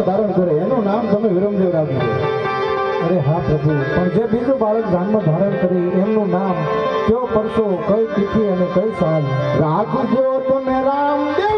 જન્મ ધારણ કરે, એનું નામ તમે વિરમદેવ રાખજો અરે હા પ્રભુ, પણ જે બીજું બાળક ધ્યાનમાં ધારણ કરી, એમનું નામ કયો પરસો, કઈ તિથિ અને કઈ સાલ? રાખજો તમે રામદેવજી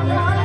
好好。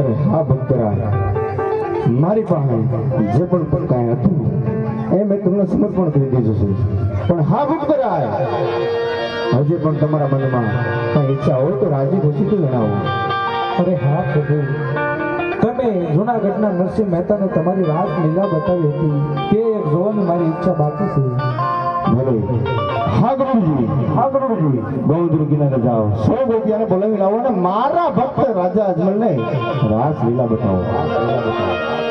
અરે હા ભક્તરા મારી પાસે જે પણ કાંઈ હતું એ મેં તમને સમર્પણ કરી દીધું છે. પણ હા ભક્તરા હજી પણ તમારા મનમાં કઈ ઈચ્છા હોય તો રાજી ખુશીથી જણાવો. અરે હા પ્રભુ તમે જૂનાગઢના નરસિંહ મહેતાને તમારી રાસ લીલા બતાવી હતી. તે એક જોવાની મારી ઈચ્છા બાકી છે. ભલે. કિનારે જાઓ સો ગોપિયાને બોલાવી લાવો અને મારા ભક્ત રાજા અજમલને રાસ લીલા બતાવો રાસ લીલા બતાવો.